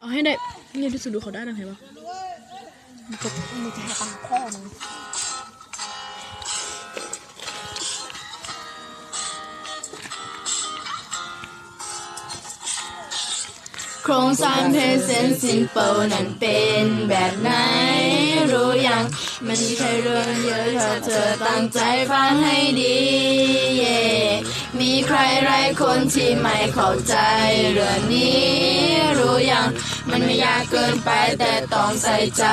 เอาให้ได้เนี่ยที่สุดดูเขาได้นะเห็นปะมึงจะมึงจะให้ตังค์พ่อมึงโครงสร้างเพจเซนซิมเปิลนั้นเป็นแบบไหน รู้ยัง มันมีใช่เรื่องเยอะถ้าเธอตั้งใจฟังให้ดีเย่ มีใครหลายคนที่ไม่เข้าใจเรื่องนี้รู้ยัง มันไม่ยากเกินไปแต่ต้องใส่ใจ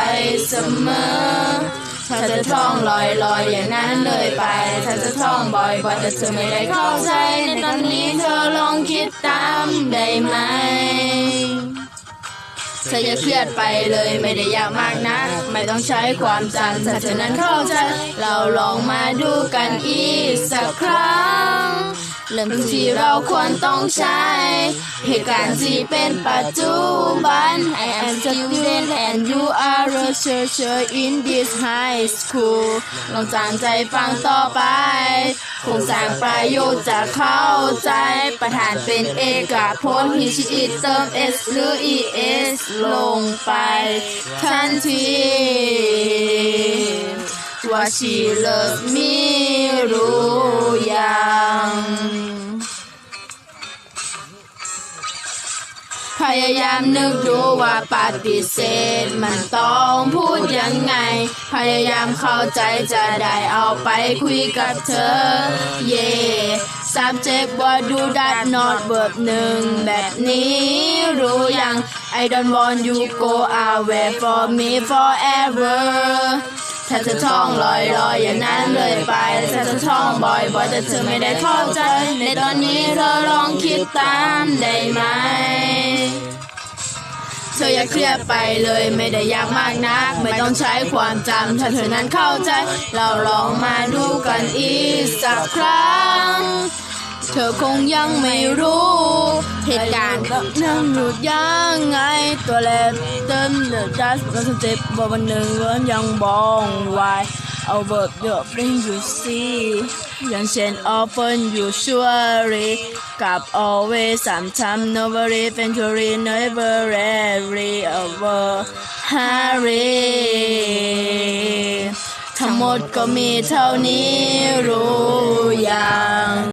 เสมอ ถ้าจะท่องลอยลอยอย่างนั้นเลยไป ถ้าจะท่องบ่อยบ่อยๆแต่เธอไม่ได้เข้าใจในตอนนี้เธอลองคิดตามได้ไหมเธออย่าเครียดไปเลยไม่ได้ยากมากนะ ไม่ต้องใช้ความจำถ้าเธอนั้นเข้าใจ เราลองมาดูกันอีกสักครั้ง เริ่มที่เราควรต้องใช้ เหตุการณ์ที่เป็นปัจจุบัน I am student and you are a researcher in this high school ลองจางใจฟังต่อไป คงสร้างประโยชน์จะเข้าใจ ประธานเป็นเอกพจน์ฮิชิอิเติม s หรือ es ลงไป ทันที ว่า she love me รู้ยังพยายามนึกดูว่าปฏิเสธ มันต้องพูดยังไง พยายามเข้าใจจะได้เอาไปคุยกับเธอ เย่ subject ว่าดู that not verb หนึ่งแบบนี้รู้ยัง I don't want you go away from me forever ถ้าเธอท่องลอยลอยๆอย่างนั้นเลยไปถ้าเธอท่องบ่อยบ่อยๆแต่เธอไม่ได้เข้าใจ ในตอนนี้เธอลองคิดตามได้ไหมเธออย่าเครียดไปเลยไม่ได้ยากมากนัก ไม่ต้องใช้ความจำถ้าเธอนั้นเข้าใจ เราลองมาดูกันอีกสักครั้ง เธอคงยังไม่รู้ เหตุการณ์นั้นหยุดยังไง ตัวแรกเต้นเดือดจัสก็สเต็ปบอกวันหนึ่งเงินยังบองไว้เอาเบิร์ดเดอะฟริงอยู่ซีอย่างเช่น often usually กับ always sometimes never eventually never rarely ever hurry ทั้งหมดก็มีเท่านี้รู้อยัง